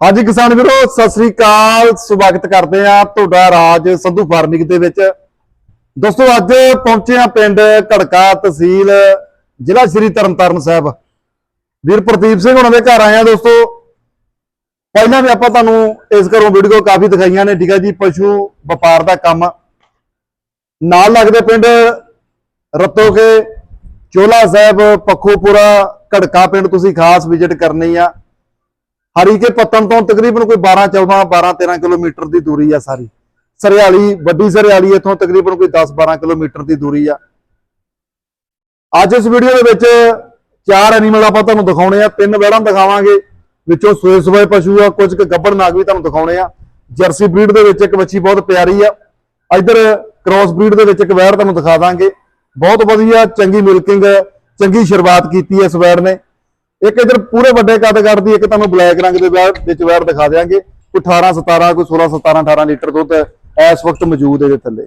ਹਾਂਜੀ ਕਿਸਾਨ ਵੀਰੋ, ਸਤਿ ਸ੍ਰੀ ਅਕਾਲ। ਸਵਾਗਤ ਕਰਦੇ ਆ ਤੁਹਾਡਾ ਰਾਜ ਸੰਧੂ ਫਾਰਮਿੰਗ ਦੇ ਵਿੱਚ। ਦੋਸਤੋ, ਅੱਜ ਪਹੁੰਚੇ ਆ ਪਿੰਡ ਘੜਕਾ ਤਹਿਸੀਲ, ਜ਼ਿਲ੍ਹਾ ਸ਼੍ਰੀ ਤਰਨਤਾਰਨ ਸਾਹਿਬ। ਵੀਰ ਪ੍ਰਦੀਪ ਸਿੰਘ ਉਹਨਾਂ ਦੇ ਘਰ ਆਏ ਆ ਦੋਸਤੋ। ਪਹਿਲਾਂ ਵੀ ਆਪਾਂ ਤੁਹਾਨੂੰ ਇਸ ਘਰੋਂ ਵੀਡੀਓ ਕਾਫੀ ਦਿਖਾਈਆਂ ਨੇ, ਠੀਕ ਹੈ ਜੀ, ਪਸ਼ੂ ਵਪਾਰ ਦਾ ਕੰਮ। ਨਾਲ ਲੱਗਦੇ ਪਿੰਡ ਰਤੋਕੇ, ਚੋਲਾ ਸਾਹਿਬ, ਪੱਖੋਪੁਰਾ, ਘੜਕਾ ਪਿੰਡ ਤੁਸੀਂ ਖਾਸ ਵਿਜ਼ਿਟ ਕਰਨੀ ਆ। ਹਰੀਕੇ ਪੱਤਨ ਤੋਂ ਤਕਰੀਬਨ ਕੋਈ 12 14 12 13 ਕਿਲੋਮੀਟਰ ਦੀ ਦੂਰੀ ਆ ਸਾਰੀ। ਸਰਿਆਲੀ, ਵੱਡੀ ਸਰਿਆਲੀ ਇੱਥੋਂ ਤਕਰੀਬਨ ਕੋਈ 10 12 ਕਿਲੋਮੀਟਰ ਦੀ ਦੂਰੀ ਆ। ਅੱਜ ਇਸ ਵੀਡੀਓ ਦੇ ਵਿੱਚ ਚਾਰ ਐਨੀਮਲ ਆਪਾਂ ਤੁਹਾਨੂੰ ਦਿਖਾਉਣੇ ਆ, ਤਿੰਨ ਵੈੜਾਂ ਦਿਖਾਵਾਂਗੇ, ਵਿੱਚੋਂ ਸੋਏ ਸੋਏ ਪਸ਼ੂ ਆ, ਕੁਝ ਕੁ ਗੱਭਣ ਨਾਗ ਵੀ ਤੁਹਾਨੂੰ ਦਿਖਾਉਣੇ ਆ। ਜਰਸੀ ਬਰੀਡ ਦੇ ਵਿੱਚ ਇੱਕ ਬੱਚੀ ਬਹੁਤ ਪਿਆਰੀ ਆ। ਇੱਧਰ ਕ੍ਰਾਸ ਬਰੀਡ ਦੇ ਵਿੱਚ ਇੱਕ ਵੈੜ ਤੁਹਾਨੂੰ ਦਿਖਾ ਦਾਂਗੇ। ਬਹੁਤ ਵਧੀਆ, ਚੰਗੀ ਮਿਲਕਿੰਗ ਚੰਗੀ ਸ਼ੁਰੂਆਤ ਕੀਤੀ ਇਸ ਵੈੜ ਨੇ। ਇੱਕ ਇਧਰ ਪੂਰੇ ਵੱਡੇ ਕੱਦ ਕੱਦ ਦੀ ਇੱਕ ਤੁਹਾਨੂੰ ਬਲੈਕ ਰੰਗ ਦੇ ਵੈੜ ਵਿੱਚ ਵੈੜ ਦਿਖਾ ਦਿਆਂਗੇ। ਕੋਈ 18 17 ਕੋਈ 16 17 18 ਲੀਟਰ ਦੁੱਧ ਇਸ ਵਕਤ ਮੌਜੂਦ ਇਹਦੇ ਥੱਲੇ।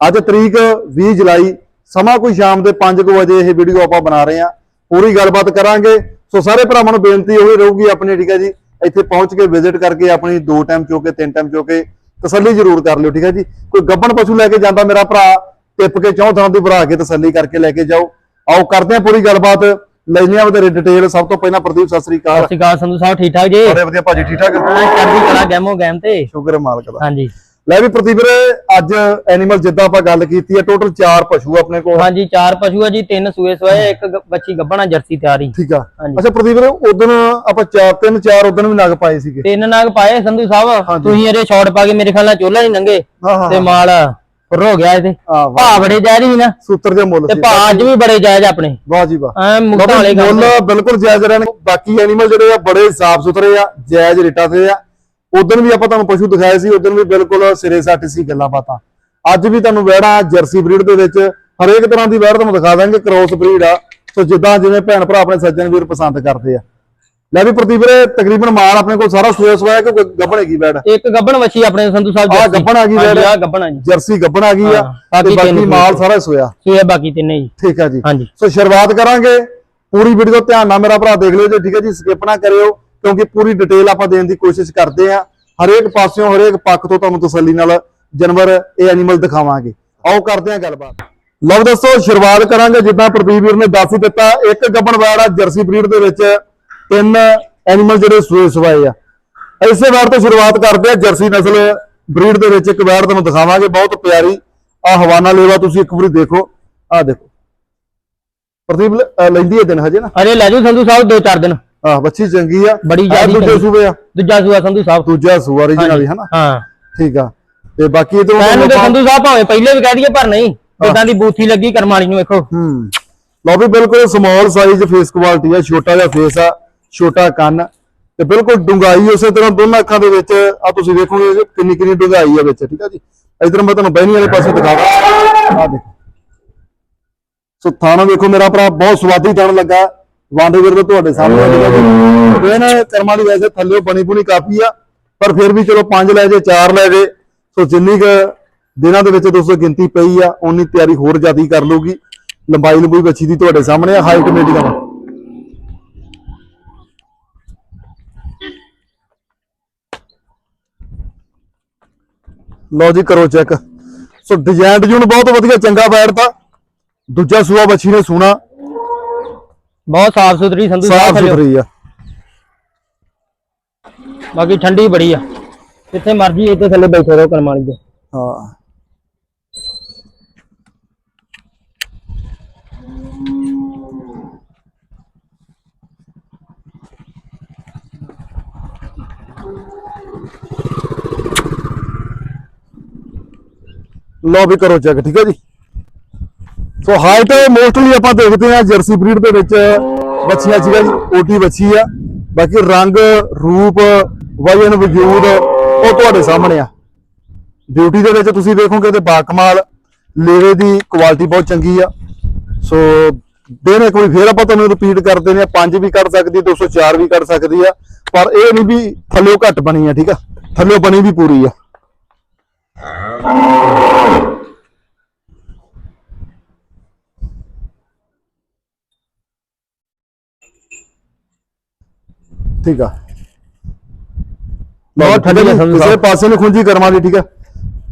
ਅੱਜ ਤਰੀਕ 20 ਜੁਲਾਈ, ਸਮਾਂ ਕੋਈ ਸ਼ਾਮ ਦੇ 5 ਵਜੇ ਇਹ ਵੀਡੀਓ ਆਪਾਂ ਬਣਾ ਰਹੇ ਹਾਂ। ਪੂਰੀ ਗੱਲਬਾਤ ਕਰਾਂਗੇ। ਸੋ ਸਾਰੇ ਭਰਾਵਾਂ ਨੂੰ ਬੇਨਤੀ ਉਹੀ ਰਹੂਗੀ ਆਪਣੀ, ਠੀਕ ਹੈ ਜੀ? ਇੱਥੇ ਪਹੁੰਚ ਕੇ ਵਿਜ਼ਿਟ ਕਰਕੇ ਆਪਣੀ ਦੋ ਟਾਈਮ ਚੋ ਕੇ ਤਿੰਨ ਟਾਈਮ ਚੋ ਕੇ ਤਸੱਲੀ ਜ਼ਰੂਰ ਕਰ ਲਿਓ, ਠੀਕ ਹੈ ਜੀ? ਕੋਈ ਗੱਬਣ ਪਸ਼ੂ ਲੈ ਕੇ ਜਾਂਦਾ ਮੇਰਾ ਭਰਾ, ਟਿੱਪ ਕੇ ਚੌਂ ਥਾਂ ਦੀ ਭਰਾ ਕੇ ਤਸੱਲੀ ਕਰਕੇ ਲੈ ਕੇ ਜਾਓ। ਆਓ, ਕਰਦੇ ਹਾਂ ਪੂਰੀ ਗੱਲਬਾਤ। ਆ ਵਧੇਰੇ ਡਿਟੇਲ ਸਭ ਤੋਂ ਪਹਿਲਾਂ ਪ੍ਰਦੀਪ ਸਤਿ ਸ੍ਰੀ ਅਕਾਲ। ਸਤਿ ਸ਼੍ਰੀ ਅਕਾਲ ਸੰਧੂ ਸਾਹਿਬ ਠੀਕ ਠਾਕ ਜੀ? ਬੜੇ ਵਧੀਆ ਭਾਜੀ ਠੀਕ ਠਾਕ ਹਾਂ ਚੜ੍ਹਦੀ ਕਲਾ ਗੈਮੋ ਗੈਮ ਤੇ। ਸ਼ੁਕਰ ਮਾਲਕ ਦਾ। ਹਾਂਜੀ। ਲੈ ਵੀ ਪ੍ਰਦੀਪ ਵੀਰੇ ਅੱਜ ਐਨੀਮਲ ਜਿੱਦਾਂ ਆਪਾਂ ਗੱਲ ਕੀਤੀ ਹੈ ਟੋਟਲ 4 ਪਸ਼ੂ ਆਪਣੇ ਕੋਲ। ਹਾਂਜੀ ਚਾਰ ਪਸ਼ੂ ਆ ਜੀ ਤਿੰਨ ਸੂਏ ਸੋਏ ਇੱਕ ਗ- ਬੱਚੀ ਗੱਭਣਾ ਜਰਸੀ ਤਿਆਰੀ ਠੀਕ ਆ। ਹਾਂਜੀ। ਅੱਛਾ ਪ੍ਰਦੀਪ ਵੀਰੇ ਉਦੋਂ ਆਪਾਂ ਚਾਰ ਤਿੰਨ ਚਾਰ ਉਦੋਂ ਵੀ ਨਗ ਪਾਏ ਸੀਗੇ। ਤਿੰਨ ਨਾਗ ਪਾਏ ਸੰਧੂ ਸਾਹਿਬ। ਤੁਸੀਂ ਇਹਦੇ ਸ਼ਾਟ ਪਾ ਕੇ ਮੇਰੇ ਖਿਆਲ ਨਾਲ ਚੋਲਾ ਨਹੀਂ ਲੰਗੇ ਹਾਂ ਹਾਂ ਤੇ ਮਾਲ ਫੁਰ ਹੋ ਗਿਆ ਇਹਦੇ ਹਾਂ ਵਾਹ ਬੜੇ ਜਾਇਜ਼ ਨਾ। ਸੂਤਰ ਦੇ ਮੁੱਲ ਤੇ ਸੀ। ਭਾ ਅੱਜ ਵੀ ਬੜੇ ਜਾਇਜ਼ ਆਪਣੇ। ਵਾਹ ਜੀ ਵਾਹ। ਐ ਮੁਕਤਾ ਵਾਲੇ ਬਾਕੀ ਮੁੱਲ ਬਿਲਕੁਲ ਜਾਇਜ਼ ਰਹਿਣ। ਬਾਕੀ ਐਨੀਮਲ ਜਿਹੜੇ ਆ ਬੜੇ ਸਾਫ਼ ਸੁਥਰੇ ਆ ਜਾਇਜ਼ ਰੇਟਾਂ ਤੇ ਆ। ਉਦੋਂ ਵੀ ਆਪਾਂ ਤੁਹਾਨੂੰ ਪਸ਼ੂ ਦਿਖਾਏ ਸੀ ਉਦੋਂ ਵੀ ਬਿਲਕੁਲ ਸਿਰੇ ਸੱਟ ਸੀ ਗੱਲਾਂ ਬਾਤਾਂ। ਅੱਜ ਵੀ ਤੁਹਾਨੂੰ ਵਹਿੜਾ ਜਰਸੀ ਬਰੀਡ ਦੇ ਵਿੱਚ ਹਰੇਕ ਤਰ੍ਹਾਂ ਦੀ ਵਹਿੜ ਤੁਹਾਨੂੰ ਦਿਖਾ ਦਾਂਗੇ ਕ੍ਰੋਸ ਬਰੀਡ ਆ। ਸੋ ਜਿੱਦਾਂ ਜਿਵੇਂ ਭੈਣ ਭਰਾ ਆਪਣੇ ਸੱਜਣ ਵੀਰ ਪਸੰਦ ਕਰਦੇ ਆ। ਲੈ ਵੀ ਪ੍ਰਦੀਪ ਵੀਰੇ ਤਕਰੀਬਨ ਮਾਲ ਆਪਣੇ ਕੋਲ ਸਾਰਾ ਸੋਇਆ ਸੋਇਆ ਕਿ ਗੱਬਣ ਹੈਗੀ ਵੈੜ ਇੱਕ ਗੱਭਣ ਵੱਛੀ ਆਪਣੇ ਸੰਧੂ ਸਾਹਿਬ ਜਰਸੀ। ਗੱਭਣ ਆ ਗਈ ਵੈੜ। ਆਹ ਗੱਭਣ ਆ ਜੀ। ਜਰਸੀ ਗੱਬਣ ਆ ਗਈ ਆ ਤੇ ਬਾਕੀ ਮਾਲ। ਸਾਰਾ ਸੋਇਆ। ਸੂਏ ਬਾਕੀ ਤਿੰਨੇ ਜੀ। ਠੀਕ ਆ ਜੀ। ਹਾਂਜੀ। ਸੋ ਸ਼ੁਰੂਆਤ ਕਰਾਂਗੇ। ਪੂਰੀ ਵੀਡੀਓ ਧਿਆਨ ਨਾਲ ਮੇਰਾ ਭਰਾ ਦੇਖ ਲਿਓ ਜੀ ਠੀਕ ਹੈ ਜੀ? ਸਕਿਪ ਨਾ ਕਰਿਓ ਕਿਉਂਕਿ ਪੂਰੀ ਡਿਟੇਲ ਆਪਾਂ ਦੇਣ ਦੀ ਕੋਸ਼ਿਸ਼ ਕਰਦੇ ਆ। ਹਰੇਕ ਪਾਸਿਓਂ ਹਰੇਕ ਪੱਖ ਤੋਂ ਤੁਹਾਨੂੰ ਤਸੱਲੀ ਨਾਲ ਜਾਨਵਰ ਇਹ ਐਨੀਮਲ ਦਿਖਾਵਾਂਗੇ। ਆਓ ਕਰਦੇ ਆ ਗੱਲਬਾਤ। ਲਓ ਦੋਸਤੋ ਸ਼ੁਰੂਆਤ ਕਰਾਂਗੇ। ਜਿੱਦਾਂ ਪ੍ਰਦੀਪ ਵੀਰ ਨੇ ਦੱਸ ਹੀ ਦਿੱਤਾ ਇੱਕ ਗੱਬਣ ਆ ਜਰਸੀ ਬਰੀਡ ਦੇ ਵਿੱਚ ਤਿੰਨ ਐਨੀਮਲ ਜਿਹੜੇ ਸੂਏ ਸਵਾਏ ਆ। ਇਸੇ ਵਾਰ ਤੋਂ ਸ਼ੁਰੂਆਤ ਕਰਦੇ ਆ ਜਰਸੀ ਨਸਲ ਬਰੀਡ ਦੇ ਵਿੱਚ। ਇੱਕ ਵੈੜ ਤੁਹਾਨੂੰ ਦਿਖਾਵਾਂਗੇ ਬਹੁਤ ਪਿਆਰੀ ਆ ਹਵਾਨਾ ਲੇਵਾ ਤੁਸੀਂ ਇੱਕ ਵਾਰੀ ਦੇਖੋ। ਆ ਦੇਖੋ। ਪ੍ਰਦੀਪ ਲ- ਲੈਂਦੀ ਹੈ ਦਿਨ ਹਜੇ ਨਾ? ਅਰੇ ਲੈ ਜੂ ਸੰਧੂ ਸਾਹਿਬ ਦੋ ਚਾਰ ਦਿਨ। ਆਹ ਬੱਚੀ ਚੰਗੀ ਆ। ਬੜੀ ਜ਼ਿਆਦੀ ਦੂਜੇ। ਸੂਬੇ ਆ। ਦੂਜਾ ਸੂਆ ਸੰਧੂ ਸਾਹਿਬ। ਦੂਜਾ ਸੂਆ ਰੀਜਨਲ ਹੀ ਹਨਾ? ਹਾਂ। ਠੀਕ ਆ। ਤੇ ਬਾਕੀ ਇਧਰੋਂ ਮੈਨੂੰ ਤੇ ਸੰਧੂ ਸਾਹਿਬ ਭਾਵੇਂ ਪਹਿਲੇ ਵੀ ਕਹਿ ਦਈਏ ਪਰ ਨਹੀਂ। ਜਿੱਦਾਂ ਦੀ ਬੂਥੀ ਲੱਗੀ ਕਰਮ ਵਾਲੀ ਨੂੰ ਵੇਖੋ। ਹੂੰ। ਲਓ ਵੀ ਬਿਲਕੁਲ ਸਮਾਲ ਸਾਈਜ਼ ਫੇਸ ਕੁਆਲਿਟੀ ਆ ਛੋਟਾ ਜਿਹਾ ਫੇਸ ਆ। ਛੋਟਾ ਕੰਨ ਤੇ ਬਿਲਕੁਲ ਡੁੰਗਾਈ ਉਸੇ ਤਰ੍ਹਾਂ ਦੋਨਾਂ ਅੱਖਾਂ ਦੇ ਵਿੱਚ। ਆ ਤੁਸੀਂ ਵੇਖੋਗੇ ਕਿੰਨੀ ਕਿੰਨੀ ਡੁੰਗਾਈ ਆ ਵਿੱਚ, ਠੀਕ ਆ ਜੀ। ਇਧਰ ਮੈਂ ਤੁਹਾਨੂੰ ਬਹਿਣੀ ਵਾਲੇ ਪਾਸੇ ਦਿਖਾਵਾਂ। ਆ ਦੇਖੋ। ਸੋ ਥਾਣਾ ਵੇਖੋ ਮੇਰਾ ਭਰਾ, ਬਹੁਤ ਸਵਾਦੀ ਥਾਣ ਲੱਗਾ। ਵਾਂਡੇ ਦੇ ਤੁਹਾਡੇ ਸਾਹਮਣੇ ਆ ਜੀ। ਇਹ ਕਰਮਾਂ ਦੀ ਵੈਸੇ ਥੱਲੇ ਬਣੀ ਬੁਣੀ ਕਾਫੀ ਆ, ਪਰ ਫਿਰ ਵੀ ਚਲੋ ਪੰਜ ਲੈ ਜੇ, ਚਾਰ ਲੈ ਜੇ। ਸੋ ਜਿੰਨੀ ਕੁ ਦਿਨਾਂ ਦੇ ਵਿੱਚ ਦੋਸਤੋ ਗਿਣਤੀ ਪਈ ਆ ਉਨੀ ਤਿਆਰੀ ਹੋਰ ਜ਼ਿਆਦੀ ਕਰ ਲੂਗੀ ਲੰਬਾਈ ਲੰਬੂਈ ਬੱਚੀ ਦੀ ਤੁਹਾਡੇ ਸਾਹਮਣੇ ਆ, ਹਾਈਟ ਮੀਡੀਅਮ ਲਓ ਜੀ ਕਰੋ ਚੈੱਕ। ਸੋ ਡਿਜ਼ਾਈਨ ਡਿਜ਼ਾਈਨ ਬਹੁਤ ਵਧੀਆ ਚੰਗਾ ਬੈਠਦਾ ਦੂਜਾ ਸੂਆ ਬੱਚੀ ਨੇ ਸੋਨਾ ਬਹੁਤ ਸਾਫ਼ ਸੁਥਰੀ ਸੰਧੂ ਸਾਹਿਬ ਸਾਫ਼ ਥੱਲੇ ਸੁਥਰੀ ਆ। ਬਾਕੀ ਠੰਡੀ ਬੜੀ ਆ। ਜਿੱਥੇ ਮਰਜ਼ੀ ਇੱਥੇ ਥੱਲੇ ਬੈਠੇ ਰਹੋ ਕਰਮ ਵਾਲੀ ਦੇ। ਹਾਂ। ਲਓ ਵੀ ਕਰੋ ਚੈੱਕ ਠੀਕ ਹੈ ਜੀ? ਸੋ ਹਾਈਟ ਮੋਸਟਲੀ ਆਪਾਂ ਦੇਖਦੇ ਹਾਂ ਜਰਸੀ ਬਰੀਡ ਦੇ ਵਿੱਚ ਬੱਚੀਆਂ ਸੀਗਾ ਜੀ? ਓਟੀ ਬੱਚੀ ਆ। ਬਾਕੀ ਰੰਗ, ਰੂਪ, ਵਜਨ, ਵਜੂਦ, ਉਹ ਤੁਹਾਡੇ ਸਾਹਮਣੇ ਆ। ਡਿਊਟੀ ਦੇ ਵਿੱਚ ਤੁਸੀਂ ਦੇਖੋਗੇ ਤੇ ਬਾਕਮਾਲ, ਲੇਵੇ ਦੀ ਕੁਆਲਿਟੀ ਬਹੁਤ ਚੰਗੀ ਆ। ਸੋ ਦਿਨ ਇੱਕ ਵਾਰੀ ਫੇਰ ਆਪਾਂ ਤੁਹਾਨੂੰ ਰਿਪੀਟ ਕਰਦੇ ਨੇ ਪੰਜ ਵੀ ਕੱਢ ਸਕਦੀ 204 ਵੀ ਕੱਢ ਸਕਦੀ ਆ। ਪਰ ਇਹ ਨਹੀਂ ਵੀ ਥੱਲਿਓ ਘੱਟ ਬਣੀ ਆ, ਠੀਕ ਆ? ਥੱਲਿਓ ਬਣੀ ਵੀ ਪੂਰੀ ਆ। ਠੀਕ ਆ। ਬਹੁਤ ਠੰਡੀ ਕਿਸੇ ਪਾਸੇ ਨੂੰ ਖੁੰਜੀ ਕਰਮਾਂ ਦੀ ਠੀਕ ਆ।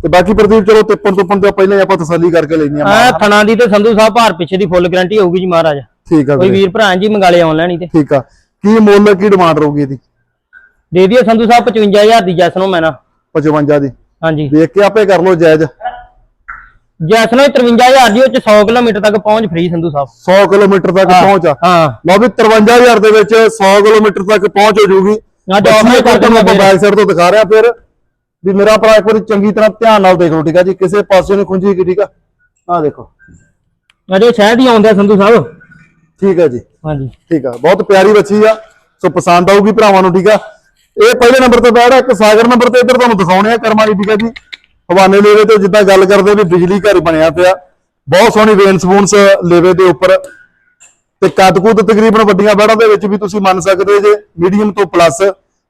ਤੇ ਬਾਕੀ ਪ੍ਰਦੀਪ ਚਲੋ ਤਿੱਪਣ ਤੁੱਪਣ ਤੋਂ ਪਹਿਲਾਂ ਹੀ ਆਪਾਂ ਤਸੱਲੀ ਕਰਕੇ ਲੈਣੀ ਆ ਆ ਥਣਾ ਦੀ ਤੇ ਸੰਧੂ ਸਾਹਿਬ ਭਾਰ ਪਿੱਛੇ ਦੀ ਫੁੱਲ ਗਾਰੰਟੀ ਹੋਊਗੀ ਜੀ ਮਹਾਰਾਜ। ਠੀਕ ਆ ਕੋਈ ਵੀਰੇ। ਭਰਾ ਜੀ ਮੰਗਾ ਲਿਆ ਆਨਲਾਈਨ ਹੀ ਤੇ। ਠੀਕ ਆ। ਕੀ ਮੁੱਲ ਕੀ ਡਿਮਾਂਡ ਰਹੂਗੀ ਇਹਦੀ? ਦੇ ਦਈਏ ਸੰਧੂ ਸਾਹਿਬ 55000 ਦੀ ਜੈਸ ਨੂੰ ਮੈਂ ਨਾ। 55 ਦੀ। ਹਾਂਜੀ। ਦੇਖ ਕੇ ਆਪੇ ਕਰ ਲਓ ਜਾਇਜ਼। ਜੈਸ ਨੂੰ 53000 ਦੀ ਉਹ ਚ 100 ਕਿਲੋਮੀਟਰ ਤੱਕ ਪਹੁੰਚ ਫ੍ਰੀ ਸੰਧੂ ਸਾਹਿਬ। 100 ਕਿਲੋਮੀਟਰ ਤੱਕ ਪਹੁੰਚ ਆ। ਹਾਂ। ਲਓ ਵੀ 53000 ਦੇ ਵਿੱਚ 100 ਕਿਲੋਮੀਟਰ ਤੱਕ ਪਹੁੰਚ ਹੋ ਫਿਰ। ਬੈਕ ਸਾਈਡ ਤੋਂ ਦਿਖਾ ਰਿਹਾ ਫਿਰ। ਵੀ ਮੇਰਾ ਭਰਾ ਇੱਕ ਵਾਰੀ ਚੰਗੀ ਤਰ੍ਹਾਂ ਧਿਆਨ ਨਾਲ ਦੇਖ ਲਓ ਠੀਕ ਆ ਜੀ? ਕਿਸੇ ਪਾਸੇ ਨੂੰ ਖੁੰਜੀ ਕੀ ਠੀਕ ਆ? ਆ ਦੇਖੋ। ਅਜੇ ਸ਼ਹਿਦ ਹੀ ਆਉਂਦੇ ਸੰਧੂ ਸਾਹਿਬ। ਠੀਕ ਆ ਜੀ। ਹਾਂਜੀ। ਠੀਕ ਆ ਬਹੁਤ ਪਿਆਰੀ ਬੱਚੀ ਆ। ਸੋ ਪਸੰਦ ਆਊਗੀ ਭਰਾਵਾਂ ਨੂੰ ਠੀਕ ਆ? ਇਹ ਪਹਿਲੇ ਨੰਬਰ ਤੇ ਬੈਠਾ, ਇੱਕ ਸਾਗਰ ਨੰਬਰ ਤੇ ਇੱਧਰ ਤੁਹਾਨੂੰ ਦਿਖਾਉਣੇ ਆ, ਕਰਮਾਂ ਦੀ ਠੀਕ ਆ ਜੀ। ਹਵਾਨੇ ਲੇਵੇ ਤੇ ਜਿੱਦਾਂ ਗੱਲ ਕਰਦੇ ਵੀ ਬਿਜਲੀ ਘਰ ਬਣਿਆ ਪਿਆ। ਬਹੁਤ ਸੋਹਣੀ ਵੇਨ ਸਪੂਨਸ ਲੇਵੇ ਦੇ ਉੱਪਰ। ਤੇ ਕੱਦ ਕੁੱਦ ਤਕਰੀਬਨ ਵੱਡੀਆਂ ਬੈੜਾਂ ਦੇ ਵਿੱਚ ਵੀ ਤੁਸੀਂ ਮੰਨ ਸਕਦੇ ਜੇ ਮੀਡੀਅਮ ਤੋਂ ਪਲੱਸ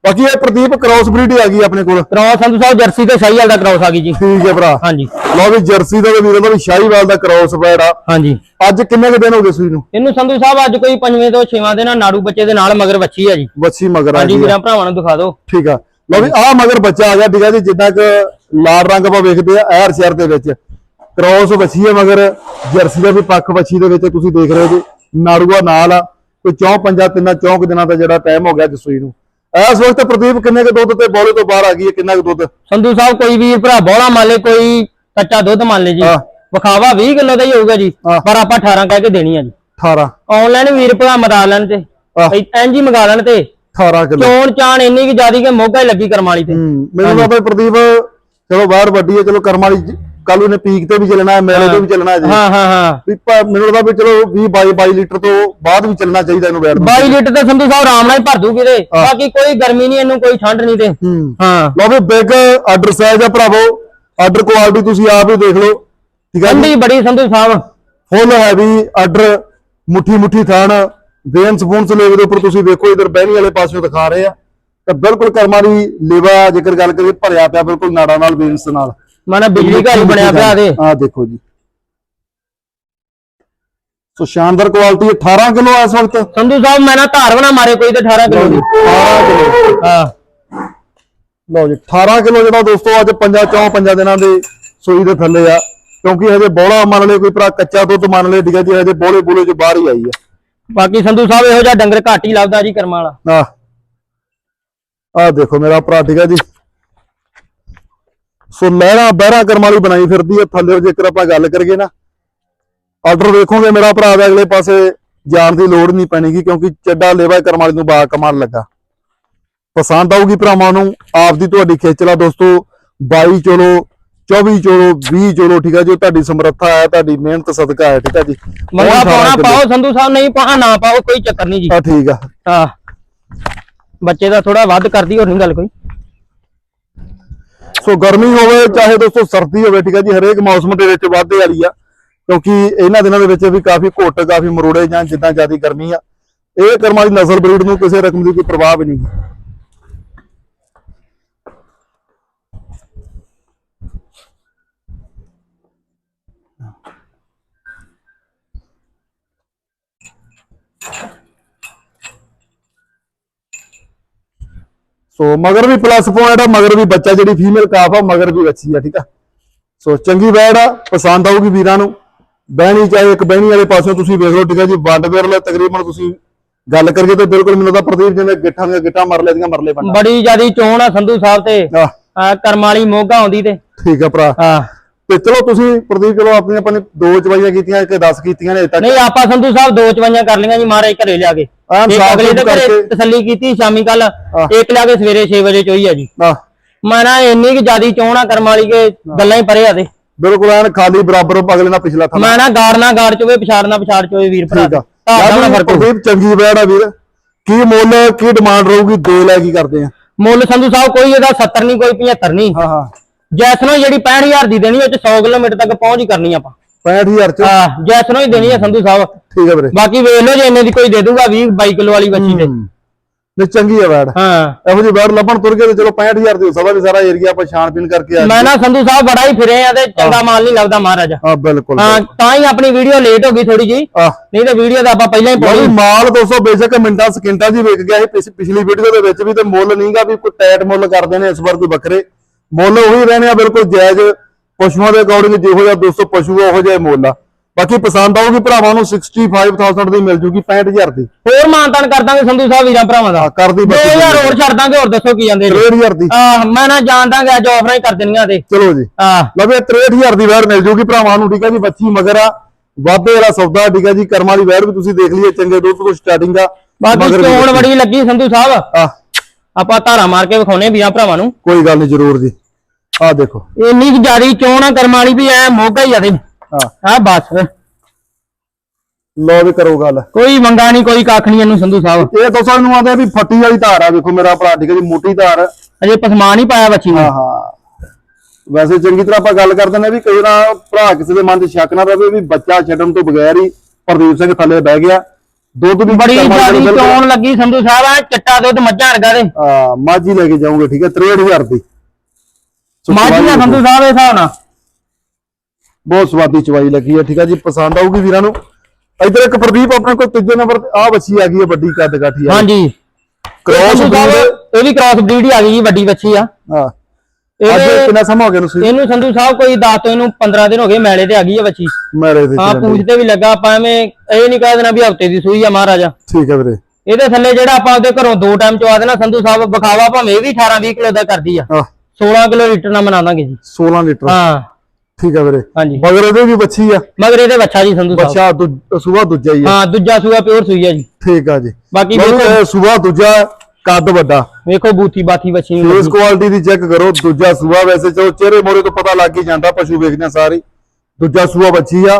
ਬਾਕੀ ਇਹ ਪ੍ਰਦੀਪ ਕ੍ਰਾਸ ਬਰੀਡ ਆ ਗਈ ਆਪਣੇ ਕੋਲ। ਕ੍ਰਾਸ ਸੰਧੂ ਸਾਹਿਬ ਜਰਸੀ ਤੇ ਸ਼ਾਹੀਵਾਲ ਦਾ ਕ੍ਰਾਸ ਆ ਗਈ ਜੀ। ਠੀਕ ਹੈ ਭਰਾ। ਹਾਂਜੀ। ਲਓ ਵੀ ਜਰਸੀ ਦਾ ਤੇ ਵੀਰੇ ਦਾ ਸ਼ਾਹੀਵਾਲ ਦਾ ਕ੍ਰਾਸ ਬੈੜ ਆ। ਹਾਂਜੀ। ਅੱਜ ਕਿੰਨੇ ਕੁ ਦਿਨ ਹੋ ਗਏ ਸੂਈ ਨੂੰ? ਇਹਨੂੰ ਸੰਧੂ ਸਾਹਿਬ ਅੱਜ ਕੋਈ ਪੰਜਵੇਂ ਤੋਂ ਛੇਵਾਂ ਦੇ ਨਾਲ ਨਾੜੂ ਬੱਚੇ ਦੇ ਨਾਲ ਮਗਰ ਵੱਛੀ ਆ ਜੀ। ਬੱਚੀ ਮਗਰ ਆ ਹਾਂਜੀ ਆ। ਵੀਰਾਂ ਭਰਾਵਾਂ ਨੂੰ ਦਿਖਾ ਦਿਓ। ਠੀਕ ਆ। ਲਓ ਵੀ ਆ ਮਗਰ ਬੱਚਾ ਆ ਗਿਆ ਠੀਕ ਆ ਜੀ ਜਿੱਦਾਂ ਕਿ ਲਾਲ ਰੰਗ ਆਪਾਂ ਵੇਖਦੇ ਆ ਐਰ ਸ਼ਹਿਰ ਦੇ ਵਿੱਚ। ਕ੍ਰੋਸ ਬੱਚੀ ਹੈ ਮਗਰ ਜਰਸੀ ਦਾ ਵੀ ਪੱਖ ਬੱਚੀ ਦੇ ਵਿੱਚ ਤੁਸੀਂ ਦੇਖ ਰਹੇ ਹੋ ਜੀ। ਨਾੜੂਆ ਨਾਲ ਆ ਕੋਈ ਚੌਂ ਪੰਜਾਂ ਤਿੰਨਾਂ ਚੌਂ ਕੁ ਦਿਨਾਂ ਦਾ ਜਿਹੜਾ ਟਾਈਮ ਹੋ ਗਿਆ ਜਸੂਈ ਨੂੰ। ਇਸ ਵਕਤ ਪ੍ਰਦੀਪ ਕਿੰਨੇ ਕੁ ਦੁੱਧ ਤੇ ਬੋਲੇ ਤੋਂ ਬਾਹਰ ਆ ਗਈ ਹੈ? ਕਿੰਨਾ ਕੁ ਦੁੱਧ? ਸੰਧੂ ਸਾਹਿਬ ਕੋਈ ਵੀਰ ਭਰਾ ਬੋਲਾ ਮੰਨ ਲੇ ਕੋਈ ਕੱਚਾ ਦੁੱਧ ਮੰਨ ਲੇ ਜੀ। ਹਾਂ। ਵਿਖਾਵਾ 20 ਕਿਲੋ ਦਾ ਹੀ ਹੋਊਗਾ ਜੀ ਹਾਂ। ਪਰ ਆਪਾਂ 18 ਕਹਿ ਕੇ ਦੇਣੀ ਆ ਜੀ। 18 ਆਨਲਾਈਨ ਵੀਰ ਭਰਾ ਮਗਾ ਲੈਣ ਤੇ ਹਾਂ। ਹੀ ਮੰਗਾ ਲੈਣ ਤੇ। 18 ਕਿਲੋ। ਚੋਣ ਚਾਣ ਇੰਨੀ ਕਿ ਜਿਆਦੀ ਕਿ ਮੋਗਾ ਹੀ ਲੱਗੀ ਕਰਮ ਵਾਲੀ ਤੇ। ਹੂੰ ਮੈਨੂੰ ਲੱਗਦਾ ਪ੍ਰਦੀਪ ਚਲੋ ਬਾਹਰ ਵੱਡੀ ਹੈ ਚਲੋ ਕਰਮ ਵਾਲੀ ਕੱਲ ਉਹਨੇ ਪੀਕ ਤੇ ਵੀ ਚੱਲਣਾ ਹੈ ਮੇਲੇ ਤੇ ਵੀ ਚੱਲਣਾ ਹੈ ਜੀ। ਹਾਂ ਹਾਂ ਹਾਂ। ਵੀ ਪ- ਮੈਨੂੰ ਲੱਗਦਾ ਵੀ ਚਲੋ 20 22 22 ਲੀਟਰ ਤੋਂ ਬਾਅਦ ਵੀ ਚੱਲਣਾ ਚਾਹੀਦਾ ਇਹਨੂੰ ਬੈਠ 22 ਲੀਟਰ ਤੇ ਸੰਧੂ ਸਾਹਿਬ ਆਰਾਮ ਨਾਲ ਹੀ ਭਰ ਦੂਗੀ ਤੇ ਬਾਕੀ ਕੋਈ ਗਰਮੀ ਨਹੀਂ ਇਹਨੂੰ ਕੋਈ ਠੰਡ ਨਹੀਂ ਤੇ। ਹੂੰ। ਹਾਂ। ਲਓ ਵੀ ਬਿਗ ਆਰਡਰ ਸਾਈਜ਼ ਆ ਭਰਾਵੋ। ਆਰਡਰ ਕੁਆਲਿਟੀ ਤੁਸੀਂ ਆਪ ਹੀ ਦੇਖ ਲਓ। ਠੀਕ ਹੈ ਜੀ? ਠੰਡੀ ਬੜੀ ਸੰਧੂ ਸਾਹਿਬ। ਫੁੱਲ ਹੈਵੀ ਆਰਡਰ ਮੁੱਠੀ ਮੁੱਠੀ ਥਾਣ। ਵੇਨ ਸਪੂਨਸ ਲੇਵੇ ਦੇ ਉੱਪਰ ਤੁਸੀਂ ਵੇਖੋ ਇਧਰ ਬਹਿਣੀ ਵਾਲੇ ਪਾਸਿਓਂ ਦਿਖਾ ਰਹੇ ਆ। ਤਾਂ ਬਿਲਕੁਲ ਕਰਮਾਂ ਦੀ ਲੇਵਾ ਜੇਕਰ ਗੱਲ ਕਰੀਏ ਭਰਿਆ ਪਿਆ ਬਿਲਕੁਲ ਨਾੜਾਂ ਨਾਲ ਵੇਨਸ ਨਾਲ। ਮਾਨਾ ਬਿਜਲੀ ਘਰ ਹੀ ਬਣਿਆ ਪਿਆ ਦੇ ਆ ਦੇਖੋ ਜੀ। ਸੋ ਸ਼ਾਨਦਾਰ ਕੁਆਲਿਟੀ 18 ਕਿਲੋ ਇਸ ਵਕਤ। ਸੰਧੂ ਸਾਹਿਬ ਮੈਂ ਨਾ ਧਾਰ ਬਣਾ ਮਾਰੇ ਕੋਈ ਤੇ 18 ਕਿਲੋ ਦੀ 18 ਕਿਲੋ। ਹਾਂ। ਲਓ ਜੀ 18 ਕਿਲੋ ਜਿਹੜਾ ਦੋਸਤੋ ਅੱਜ ਪੰਜਾਂ ਚੌਂ ਪੰਜਾਂ ਦਿਨਾਂ ਦੇ ਸੂਈ ਦੇ ਥੱਲੇ ਆ। ਕਿਉਂਕਿ ਹਜੇ ਬੋਲਾ ਮੰਨ ਲਏ ਕੋਈ ਭਰਾ ਕੱਚਾ ਦੁੱਧ ਮੰਨ ਠੀਕ ਹੈ ਜੀ ਹਜੇ ਬੋਲੇ ਬੋਲੇ ਚ ਬਾਹਰ ਹੀ ਆਈ ਆ। ਬਾਕੀ ਸੰਧੂ ਸਾਹਿਬ ਇਹੋ ਜਿਹਾ ਡੰਗਰ ਘੱਟ ਹੀ ਲੱਭਦਾ ਜੀ ਕਰਮਾਂ ਵਾਲਾ। ਆ ਆ ਦੇਖੋ ਮੇਰਾ ਭਰਾ ਹੈ ਜੀ। ਸੋ ਲਹਿਰਾਂ ਬਹਿਰਾਂ ਕਰਮ ਵਾਲੀ ਬਣਾਈ ਫਿਰਦੀ ਹੈ ਥੱਲੇ ਜੇਕਰ ਆਪਾਂ ਗੱਲ ਕਰੀਏ ਨਾ ਆਰਡਰ ਵੇਖੋਗੇ ਮੇਰਾ ਭਰਾ ਦਾ ਅਗਲੇ ਪਾਸੇ ਜਾਣ ਦੀ ਲੋੜ ਨਹੀਂ ਪੈਣੀਗੀ ਕਿਉਂਕਿ ਚੱਡਾ ਲੇਵਾ ਕਰਮ ਵਾਲੀ ਨੂੰ ਬਾ ਕਮਾਲ ਲੱਗਾ। ਪਸੰਦ ਆਊਗੀ ਭਰਾਵਾਂ ਨੂੰ ਆਪ ਦੀ ਤੁਹਾਡੀ ਖੇਚਲਾ ਦੋਸਤੋ 22 ਚਲੋ 24 ਚਲੋ 20 ਚਲੋ ਠੀਕ ਹੈ ਜੀ ਤੁਹਾਡੀ ਸਮਰੱਥਾ ਹੈ ਤੁਹਾਡੀ ਮਿਹਨਤ ਸਦਕਾ ਹੈ ਠੀਕ ਹੈ ਜੀ। ਮੰਗਾ ਪਾਉਣਾ ਪਾਓ ਸੰਧੂ ਸਾਹਿਬ ਨਹੀਂ ਪਾਉਣਾ ਨਾ ਪਾਓ ਕੋਈ ਚੱਕਰ ਨਹੀਂ ਜੀ। ਆ ਠੀਕ ਆ। ਹਾਂ। ਬੱਚੇ ਦਾ ਥੋੜਾ ਵੱਧ ਕਰਦੀ ਹੋਰ ਨਹੀਂ ਗੱਲ ਕੋਈ। ਸੋ ਗਰਮੀ ਹੋਵੇ, ਚਾਹੇ ਦੋਸਤੋ ਸਰਦੀ ਹੋਵੇ, ਠੀਕ ਹੈ ਜੀ, ਹਰੇਕ ਮੌਸਮ ਦੇ ਵਿੱਚ ਵਾਧੇ ਵਾਲੀ ਆ, ਕਿਉਂਕਿ ਇਹਨਾਂ ਦਿਨਾਂ ਦੇ ਵਿੱਚ ਵੀ ਕਾਫੀ ਘੁੱਟ, ਕਾਫੀ ਮਰੋੜੇ ਜਾਂ ਜਿੱਦਾਂ ਜ਼ਿਆਦਾ ਗਰਮੀ ਆ। ਇਹ ਕਰਮਾਂ ਦੀ ਨਸਲ ਬਰੀਡ ਨੂੰ ਕਿਸੇ ਰਕਮ ਦੀ ਕੋਈ ਪ੍ਰਭਾਵ ਨਹੀਂ। ਸੋ ਮਗਰ ਵੀ ਪਲੱਸ ਪੁਆਇੰਟ ਆ ਮਗਰ ਵੀ ਬੱਚਾ ਜਿਹੜੀ ਫੀਮੇਲ ਕਾਫ ਆ ਮਗਰ ਵੀ ਬੱਚੀ ਆ ਠੀਕ ਆ? ਸੋ ਚੰਗੀ ਵੈੜ ਆ ਪਸੰਦ ਆਊਗੀ ਵੀਰਾਂ ਨੂੰ। ਬਹਿਣੀ ਚਾਹੇ ਇੱਕ ਬਹਿਣੀ ਵਾਲੇ ਪਾਸਿਓਂ ਤੁਸੀਂ ਵੇਖ ਲਓ ਠੀਕ ਆ ਜੀ ਵੰਡ ਵੇਰਲੇ ਤਕਰੀਬਨ ਤੁਸੀਂ ਗੱਲ ਕਰੀਏ ਤਾਂ ਬਿਲਕੁਲ ਮੈਨੂੰ ਤਾਂ ਪ੍ਰਦੀਪ ਜਿਵੇਂ ਗਿੱਠਾਂ ਦੀਆਂ ਗਿੱਟਾਂ ਮਰ ਲੈਦੀਆਂ ਮਰਲੇ ਪੰਡਾ ਬੜੀ ਜਿਆਦੀ ਚੋਣ ਆ ਸੰਧੂ ਸਾਹਿਬ ਤੇ। ਕਰਮ ਵਾਲੀ ਮੋਗਾ ਆਉਂਦੀ ਤੇ। ਠੀਕ ਆ ਭਰਾ। ਹਾਂ ਤੇ ਚਲੋ ਤੁਸੀਂ ਪ੍ਰਦੀਪ ਚਲੋ ਆਪਣੇ ਦੋ ਚਵਾਈਆਂ ਕੀਤੀਆਂ ਇੱਕ 10 ਕੀਤੀਆਂ ਨੇ ਅਜੇ ਤੱਕ। ਨਹੀਂ ਆਪਾਂ ਸੰਧੂ ਸਾਹਿਬ ਦੋ ਚਵਾਈਆਂ ਕਰ ਲਈਆਂ ਜੀ ਮਹਾਰਾਜ ਘਰੇ ਲਿਆ ਕੇ। ਸਾਫ਼ ਅਗਲੇ ਦੇ ਘਰੇ। ਤਸੱਲੀ ਕੀਤੀ ਸ਼ਾਮੀ ਕੱਲ ਇੱਕ ਲਿਆ ਕੇ ਸਵੇਰੇ 6 ਵਜੇ ਚੋਈ ਆ ਜੀ। ਮੈਂ ਨਾ ਇੰਨੀ ਕਿ ਜਿਆਦੀ ਚੋਣ ਕਰਮ ਵਾਲੀ ਕੇ ਗੱਲਾਂ ਹੀ ਪਰੇ ਆ ਦੇ ਬਿਲਕੁਲ ਐਨ ਖਾਲੀ ਬਰਾਬਰ ਅਗਲੇ ਨਾਲ ਪਿਛਲਾ ਥਾਂ। ਮੈਂ ਨਾ ਗਾੜ ਨਾ ਗਾੜ ਚੋਵੇ ਪਛਾੜ ਨਾ ਪਛਾੜ ਚੋਵੇ ਵੀਰ ਭਰਾ। ਦਾ ਫ਼ਰਕ। ਪ੍ਰਦੀਪ ਚੰਗੀ ਆ ਵੀਰ। ਕੀ ਮੁੱਲ ਕੀ ਡਿਮਾਂਡ ਰਹੂਗੀ ਦੇ ਲੈ ਕੀ ਕਰਦੇ ਆ। ਮੁੱਲ ਸੰਧੂ ਸਾਹਿਬ ਕੋਈ ਇਹਦਾ 70 ਨਹੀਂ ਕੋਈ 75 ਨਹੀਂ ਹਾਂ ਹਾਂ। ਜੈਸਨੋ ਜਿਹੜੀ 65000 ਦੀ ਦੇਣੀ ਉਹ ਚ 100 ਕਿਲੋਮੀਟਰ ਤੱਕ ਪਹੁੰਚ ਹੀ ਕਰਨੀ ਆਪਾਂ। 65000 ਚ। ਹਾਂ ਜੈਸਨੋ ਹੀ ਦੇਣੀ ਹੈ ਸੰਧੂ ਸਾਹਿਬ। ਠੀਕ ਹੈ ਵੀਰੇ। ਬਾਕੀ ਵੇਖ ਲਓ ਜੇ ਇੰਨੇ ਦੀ ਕੋਈ ਦੇ ਦੂਗਾ 20 22 ਕਿਲੋ ਵਾਲੀ ਬੱਚੀ ਤੇ। ਹੂੰ। ਨੇ ਚੰਗੀ ਆ ਵੈੜ। ਹਾਂ। ਇਹੋ ਜਿਹੀ ਵੈੜ ਲੱਭਣ ਤੁਰ ਕੇ ਤੇ ਚਲੋ 65000 ਦੀ ਹੋ ਸਕਦਾ ਵੀ ਸਾਰਾ ਏਰੀਆ ਆਪਾਂ ਛਾਣਬੀਨ ਕਰਕੇ ਆ ਮੈਂ ਨਾ ਸੰਧੂ ਸਾਹਿਬ ਬੜਾ ਹੀ ਫਿਰੇ ਆ ਤੇ ਚੰਗਾ ਮਾਲ ਨਹੀਂ ਲੱਭਦਾ ਮਹਾਰਾਜ। ਹਾਂ ਬਿਲਕੁਲ ਹਾਂ ਤਾਂ ਹੀ ਆਪਣੀ ਵੀਡੀਓ ਲੇਟ ਹੋ ਗਈ ਥੋੜੀ ਜੀ ਆ ਨਹੀਂ ਤਾਂ ਵੀਡੀਓ ਤਾਂ ਆਪਾਂ ਪਹਿਲਾਂ ਹੀ ਲਓ ਪਾਉਣੀ। ਵੀ ਮਾਲ 200 ਬੇਸ਼ੱਕ ਮਿੰਟਾਂ ਸਕਿੰਟਾਂ 'ਚ ਹੀ ਵਿਕ ਗਿਆ ਸੀ। ਪਿਛ- ਪਿਛਲੀ ਵੀਡੀਓ ਦੇ ਵਿੱਚ ਵੀ ਤੇ ਮੁੱਲ ਨਹੀਂਗਾ ਵੀ ਕੋਈ ਟੈਟ ਮੁੱਲ ਕਰਦੇ ਨੇ ਇਸ ਵਾਰ ਕੋਈ ਵੱਖਰੇ। ਮੁੱਲ ਉਹੀ ਰਹਿਣੇ ਆ ਬਿਲਕੁਲ ਜਾਇਜ਼। ਪਸ਼ੂਆਂ ਦੇ ਅਕੋਰਡਿੰਗ ਜਿਹੋ ਜਿਹਾ 200 ਪਸ਼ੂ ਆ, ਉਹੋ ਜਿਹਾ ਹੀ ਮੁੱਲ ਆ। ਬਾਕੀ ਪਸੰਦ ਆਊਗੀ ਭਰਾਵਾਂ ਨੂੰ 65000 ਦੀ ਮਿਲ ਜੂਗੀ 65000 ਦੀ। ਹੋਰ ਮਾਨਤਾਨ ਕਰ ਦਾਂਗੇ ਸੰਧੂ ਸਾਹਿਬ ਵੀਰਾਂ ਭਰਾਵਾਂ ਦਾ। ਆ ਕਰਦੀ 2000 ਹੋਰ ਛੱਡ ਦਾਂਗੇ ਹੋਰ ਦੱਸੋ ਕੀ ਜਾਂਦੇ ਨੇ। 63000 ਦੀ। ਆਹ ਮੈਂ ਨਾ ਜਾਣ ਦਾਂਗੇ ਅੱਜ ਆਫਰਾਂ ਹੀ ਕਰ ਦੇਣੀਆਂ ਤੇ। ਚਲੋ ਜੀ। ਆਹ। ਲਵੇ 63000 ਦੀ ਵੈੜ ਮਿਲ ਜੂਗੀ ਭਰਾਵਾਂ ਨੂੰ ਠੀਕ ਆ ਜੀ ਬੱਚੀ ਮਗਰ ਆ। ਵਾਧੇ ਵਾਲਾ ਸੌਦਾ ਠੀਕ ਆ ਜੀ ਕਰਮਾਂ ਦੀ ਵੈੜ ਵੀ ਤੁਸੀਂ ਦੇਖ ਲਈਏ ਚੰਗੇ ਦੁੱਧ ਤੋਂ ਸਟਾਰਟਿੰਗ ਆ। ਬਾਕੀ ਚੋਣ। ਬੜੀ ਲੱਗੀ ਸੰਧੂ ਸਾਹਿਬ। ਆ ਆਪਾਂ ਧਾਰਾ ਮਾਰ ਕੇ ਵਿਖਾਉਣੇ ਵੀਰਾਂ ਭਰਾਵਾਂ ਨੂੰ। ਕੋਈ ਗੱਲ ਨਹੀਂ ਜ਼ਰੂਰ ਜੀ। ਆ ਦੇਖੋ। ਇੰਨੀ ਕੁ ਜ਼ਿਆਦੀ ਚੋਣ ਆ ਕਰਮ ਵਾਲੀ ਵੀ ਐ ਮੋਗਾ ਹੀ ਆ ਤੇ ਆ ਆ ਬਸ। ਲੋ ਵੀ ਕਰੋ ਗੱਲ। ਕੋਈ ਮੰਗਾ ਨਹੀਂ ਕੋਈ ਕੱਖ ਨਹੀਂ ਇਹਨੂੰ ਸੰਧੂ ਸਾਹਿਬ। ਇਹ ਦੋਸਤਾਂ ਨੂੰ ਆਉਂਦੇ ਆ ਵੀ ਫੱਟੀ ਵਾਲੀ ਧਾਰ ਆ ਵੇਖੋ ਮੇਰਾ ਭਰਾ ਠੀਕ ਹੈ ਜੀ ਮੋਟੀ ਧਾਰ। ਅਜੇ ਪਸਮਾਨ ਹੀ ਪਾਇਆ ਬੱਚੀ ਹਾਂ ਨੂੰ। ਹਾਂ ਵੈਸੇ ਚੰਗੀ ਤਰ੍ਹਾਂ ਆਪਾਂ ਗੱਲ ਕਰਦੇ ਨੇ ਵੀ ਕਈ ਨਾ ਭਰਾ ਕਿਸੇ ਦੇ ਮਨ 'ਚ ਸ਼ੱਕ ਨਾ ਰਵੇ ਵੀ ਬੱਚਾ ਛੱਡਣ ਤੋਂ ਬਗੈਰ ਹੀ ਪ੍ਰਦੀਪ ਸਿੰਘ ਥੱਲੇ ਬਹਿ ਗਿਆ। ਦੁੱਧ ਵੀ ਬੜੀ ਕਰਮਾਂ ਵਾਲੀ ਚੋਣ ਲੱਗੀ ਸੰਧੂ ਸਾਹਿਬ ਆ ਚਿੱਟਾ ਦੁੱਧ ਮੱਝਾਂ ਵਰਗਾ ਦੇ। ਆ ਮਾਝੀ ਲੈ ਕੇ ਜਾਓਗੇ ਠੀਕ ਹੈ 63000 ਦੀ। ਸੋ ਮਾਝੀਆਂ ਚਵਾਈ ਸੰਧੂ ਸਾਹਿਬ ਦੇ ਹਿਸਾਬ ਨਾਲ ਬਹੁਤ ਸਵਾਦੀ ਚਵਾਈ ਲੱਗੀ ਹੈ ਠੀਕ ਹੈ ਜੀ ਪਸੰਦ ਆਊਗੀ ਵੀਰਾਂ ਨੂੰ। ਇਧਰ ਇੱਕ ਪ੍ਰਦੀਪ ਆਪਣੇ ਕੋਲ ਤੀਜੇ ਨੰਬਰ ਤੇ ਆ ਬੱਚੀ ਆ ਗਈ ਹੈ ਵੱਡੀ ਕੱਦ ਕਾਠੀ ਆ ਹਾਂਜੀ। ਕ੍ਰੋਸ ਬਰੀਡ ਇਹ ਵੀ ਕ੍ਰਾਸ ਬਰੀਡ ਹੀ ਆ ਗਈ ਜੀ ਵੱਡੀ ਬੱਚੀ ਆ। ਹਾਂ। ਅੱਜ ਕਿੰਨਾ ਸਮਾਂ ਹੋ ਗਿਆ ਤੁਸੀਂ ਇਹਨੂੰ ਸੰਧੂ ਸਾਹਿਬ ਕੋਈ 10 ਤੋਂ ਇਹਨੂੰ 15 ਦਿਨ ਹੋ ਗਏ ਮੈਲੇ ਤੇ ਆ ਗਈ ਆ ਬੱਚੀ ਮੇਰੇ ਦੇ ਹਾਂ ਪੂਛ ਤੇ ਵੀ ਲੱਗਾ ਆਪਾਂ ਐਵੇਂ ਇਹ ਨਹੀਂ ਕਹਿ ਦੇਣਾ ਵੀ ਹਫ਼ਤੇ ਦੀ ਸੂਈ ਆ ਮਹਾਰਾਜਾ। ਠੀਕ ਹੈ ਵੀਰੇ। ਇਹਦੇ ਥੱਲੇ ਜਿਹੜਾ ਆਪਾਂ ਉਹਦੇ ਘਰੋਂ ਦੋ ਟਾਈਮ ਚਵਾ ਦੇਣਾ ਸੰਧੂ ਸਾਹਿਬ ਵਿਖਾਵਾ ਭਾਵੇਂ ਇਹ ਵੀ 18 20 ਕਿਲੋ ਦਾ ਕਰਦੀ ਆ। ਆ 16 ਕਿਲੋ ਲੀਟਰ ਨਾਲ ਬਣਾ ਦਾਂਗੇ ਜੀ। 16 ਲੀਟਰ। ਹਾਂ। ਠੀਕ ਹੈ ਵੀਰੇ। ਹਾਂਜੀ। ਮਗਰ ਇਹਦੇ ਵੀ ਬੱਚੀ ਆ? ਮਗਰ ਇਹਦੇ ਬੱਚਾ ਜੀ ਸੰਧੂ ਸਾਹਿਬ। ਬੱਚਾ ਸੂਆ ਦੂਜਾ ਹੀ ਆ। ਹਾਂ ਦੂਜਾ ਸੂਆ ਪਿਓਰ ਸੂਈ ਆ ਜੀ। ਠੀਕ ਆ ਜੀ। ਬਾਕੀ ਸੂਆ ਦੂਜਾ ਕੱਦ ਵੱਡਾ। ਵੇਖੋ ਬੂਥੀ ਬਾਥੀ ਬੱਚੀ ਫੇਸ। ਕੁਆਲਿਟੀ ਦੀ ਚੈੱਕ ਕਰੋ ਦੂਜਾ ਸੂਆ ਵੈਸੇ ਚਲੋ ਚਿਹਰੇ ਮੋਰੇ ਤੋਂ ਪਤਾ ਲੱਗ ਹੀ ਜਾਂਦਾ ਪਸ਼ੂ ਵੇਖਦੇ ਸਾਰੀ। ਦੂਜਾ ਸੂਆ ਬੱਚੀ ਆ।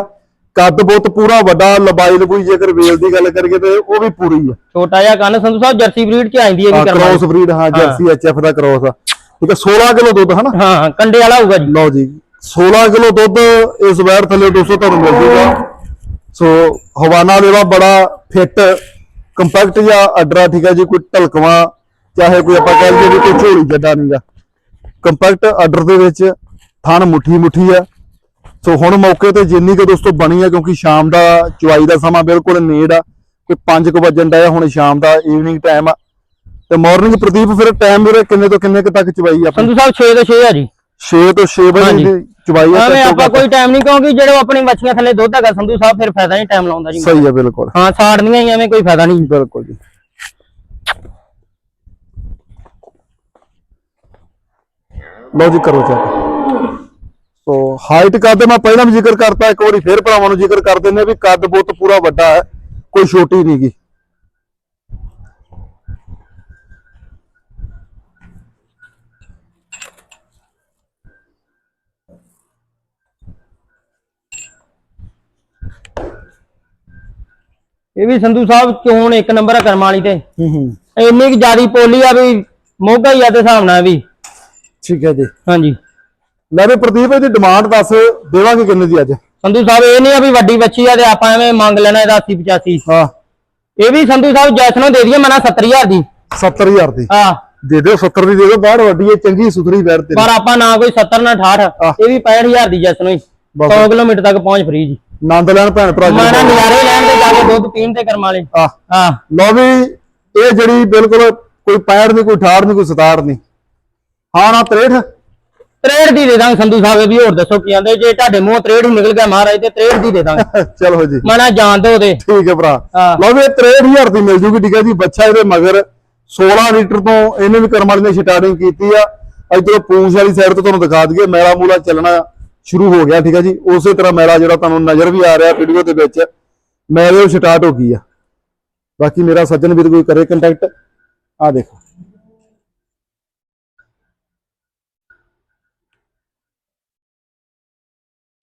ਕੱਦ ਬਹੁਤ ਪੂਰਾ ਵੱਡਾ ਲੰਬਾਈ ਲਬੂਈ ਜੇਕਰ ਵੇਲ ਦੀ ਗੱਲ ਕਰੀਏ ਤੇ ਉਹ ਵੀ ਪੂਰੀ ਆ। ਛੋਟਾ ਜਿਹਾ ਕੰਨ ਸੰਧੂ ਸਾਹਿਬ ਜਰਸੀ ਬਰੀਡ ਚ ਆਂਦੀ ਹੈ ਵੀ ਕਰਵਾ ਕ੍ਰੋਸ ਬਰੀਡ ਹਾਂ। ਜਰਸੀ ਐਚਐਫ ਦਾ ਕ੍ਰੋਸ ਆ। ਠੀਕ ਹੈ 16 ਕਿਲੋ ਦੁੱਧ ਹਨਾ? ਹਾਂ ਕੰਡੇ ਵਾਲਾ ਹੋਊਗਾ ਜੀ। ਲਓ ਜੀ 16 ਕਿਲੋ ਦੁੱਧ ਇਸ ਵਾਰ ਥੱਲੇ 200 ਤੁਹਾਨੂੰ ਮਿਲ ਜੂਗਾ। ਸੋ ਹਵਾਨਾ ਲੇਵਾ ਬੜਾ ਫਿੱਟ ਕੰਪੈਕਟ ਜਾਂ ਅਡਰਾ ਠੀਕ ਹੈ ਜੀ ਕੋਈ ਢਲਕਵਾ ਚਾਹੇ ਕੋਈ ਆਪਾਂ ਕਹਿ ਲਈਏ ਵੀ ਕੋਈ ਝੋਲੀ ਜੱਡਾ ਨਹੀਂਗਾ ਕੰਪੈਕਟ ਆਰਡਰ ਦੇ ਵਿੱਚ ਥਣ ਮੁੱਠੀ ਮੁੱਠੀ ਆ ਸੋ ਹੁਣ ਮੌਕੇ ਤੇ ਜਿੰਨੀ ਕੁ ਦੋਸਤੋ ਬਣੀ ਆ ਕਿਉਂਕਿ ਸ਼ਾਮ ਦਾ ਚੁਆਈ ਦਾ ਸਮਾਂ ਬਿਲਕੁਲ ਨੇੜ ਆ ਕੋਈ 5 ਕੁ ਵਜਣ ਦਾ ਹੁਣ ਸ਼ਾਮ ਦਾ ਈਵਨਿੰਗ ਟਾਈਮ ਆ। ਤੇ ਮਾਰਨਿੰਗ ਪ੍ਰਦੀਪ ਫਿਰ ਟਾਈਮ ਵੀਰੇ ਕਿੰਨੇ ਤੋਂ ਕਿੰਨੇ ਤੱਕ ਚੁਆਈ ਆ ਆਪਣੀ ਸੰਧੂ ਸਾਹਿਬ 6 ਤੋਂ 6 ਆ ਜੀ। 6 ਤੋਂ 6 ਵਜੇ ਹਾਂਜੀ। ਦੀ ਚੁਆਈ ਆ ਐਵੇਂ ਘੱਟੋ ਆਪਾਂ ਘੱਟ। ਕੋਈ ਟਾਈਮ ਨਹੀਂ ਕਿਉਂਕਿ ਜਿਹੜੇ ਆਪਣੀ ਬੱਚੀਆਂ ਥੱਲੇ ਦੁੱਧ ਹੈਗਾ ਸੰਧੂ ਸਾਹਿਬ ਫਿਰ ਫਾਇਦਾ ਨਹੀਂ ਟਾਈਮ ਲਾਉਂਦਾ ਜੀ। ਸਹੀ ਆ ਬਿਲਕੁਲ। ਹਾਂ ਸਾੜਨੀਆਂ ਹੀ ਐਵੇਂ ਕੋਈ ਫਾਇਦਾ ਨਹੀਂ ਬਿਲਕੁਲ ਜੀ। ਲਓ ਜੀ ਕਰੋ ਚੈੱਕ ਸੋ ਹਾਈਟ ਕੱਦ ਮੈਂ ਪਹਿਲਾਂ ਵੀ ਜ਼ਿਕਰ ਕਰਤਾ ਇੱਕ ਵਾਰੀ ਫੇਰ ਭਰਾਵਾਂ ਨੂੰ ਜ਼ਿਕਰ ਕਰ ਦਿੰਦੇ ਆ ਵੀ ਕੱਦ ਬਹੁਤ ਪੂਰਾ ਵੱਡਾ ਹੈ ਕੋਈ ਛੋਟੀ ਨਹੀਂ ਇਹ ਵੀ ਸੰਧੂ ਸਾਹਿਬ ਚੋਣ ਇੱਕ ਨੰਬਰ ਆ ਕਰਮਾਂ ਵਾਲੀ ਤੇ? ਹੂੰ ਹੂੰ। ਇੰਨੀ ਕਿ ਜਿਆਦੀ ਪੋਲੀ ਆ ਵੀ ਮੋਗਾ ਹੀ ਆ ਤੇ ਹਿਸਾਬ ਨਾਲ ਵੀ। ਠੀਕ ਹੈ ਜੀ। ਹਾਂਜੀ। ਲੈ ਵੀ ਪ੍ਰਦੀਪ ਇਹਦੀ ਡਿਮਾਂਡ ਦੱਸ ਦੇਵਾਂਗੇ ਕਿੰਨੇ ਦੀ ਅੱਜ? ਸੰਧੂ ਸਾਹਿਬ ਇਹ ਨਹੀਂ ਆ ਵੀ ਵੱਡੀ ਬੱਚੀ ਆ ਤੇ ਆਪਾਂ ਐਵੇਂ ਮੰਗ ਲੈਣਾ ਇਹਦਾ 80 85 ਹਾਂ। ਇਹ ਵੀ ਸੰਧੂ ਸਾਹਿਬ ਜੈਸਨੋਂ ਦੇ ਦਈਏ ਮਨਾ 70000 ਦੀ। 70000 ਦੀ। ਆ ਦੇ ਦਿਓ 70 ਦੀ ਦੇ ਦਿਓ ਬਾਹਰ ਵੱਡੀ ਹੈ ਚੰਗੀ ਸੁਥਰੀ ਵੈਰ ਤੇਰੀ। ਪਰ ਆਪਾਂ ਨਾ ਕੋਈ 70 ਨਾ 68 ਆਹ। ਇਹ ਵੀ 65000 ਦੀ ਜੈਸਨੋਂ ਹੀ। ਬਸ। 100 ਕਿਲੋਮੀਟਰ ਤੱਕ ਪਹੁੰਚ ਫਰੀ ਜੀ। ਆਨੰਦ ਲੈਣ ਭੈਣ ਭਰਾ ਜੀ। ਨਜ਼ਾਰੇ ਲੈਣ ਤੇ ਜਾ ਕੇ ਦੁੱਧ ਪੀਣ ਤੇ ਕਰਮ ਵਾਲੇ। ਆ ਹਾਂ। ਲਓ ਵੀ ਇਹ ਜਿਹੜੀ ਬਿਲਕੁਲ ਕੋਈ ਪੈੜ ਨਹੀਂ ਕੋਈ ਠਾੜ ਨਹੀਂ ਕੋਈ ਸਤਾਰ ਨਹੀਂ। ਹਾਂ ਨਾ 63 63 ਦੀ ਦੇ ਦਾਂਗੇ ਸੰਧੂ ਸਾਹਿਬ ਵੀ ਹੋਰ ਦੱਸੋ ਕੀ ਆਂਦੇ ਜੇ ਤੁਹਾਡੇ ਮੂੰਹੋਂ 63 ਹੀ ਨਿਕਲ ਗਿਆ ਮਹਾਰਾਜ ਤੇ 63 ਦੀ ਦੇ ਦਾਂਗੇ। ਚਲੋ ਜੀ। ਮੈਂ ਨਾ ਜਾਣ ਦੋ ਉਹਦੇ। ਠੀਕ ਹੈ ਭਰਾ। ਲਓ ਵੀ ਇਹ 63000 ਦੀ ਮਿਲ ਜੂਗੀ ਠੀਕ ਹੈ ਜੀ। ਬੱਚਾ ਇਹਦੇ ਮਗਰ 16 ਲੀਟਰ ਤੋਂ ਇਹਨੇ ਵੀ ਕਰਮ ਵਾਲੀ ਨੇ ਸਟਾਰਟਿੰਗ ਕੀਤੀ ਆ। ਇਧਰੋਂ ਪੂੰਛ ਵਾਲੀ ਸਾਈਡ ਤੋਂ ਤੁਹਾਨੂੰ ਦਿਖਾ ਦਈਏ ਮੈਲਾ ਮੂਲਾ ਚੱਲਣਾ। ਸ਼ੁਰੂ ਹੋ ਗਿਆ ਠੀਕ ਹੈ ਜੀ। ਉਸੇ ਤਰ੍ਹਾਂ ਮੈਲਾ ਜਿਹੜਾ ਤੁਹਾਨੂੰ ਨਜ਼ਰ ਵੀ ਆ ਰਿਹਾ ਵੀਡੀਓ ਦੇ ਵਿੱਚ ਮੈਲੇ ਸਟਾਰਟ ਹੋ ਗਈ ਆ। ਬਾਕੀ ਮੇਰਾ ਸੱਜਣ ਵੀਰ ਕੋਈ ਕਰੇ ਕੰਟੈਕਟ ਆ ਦੇਖੋ।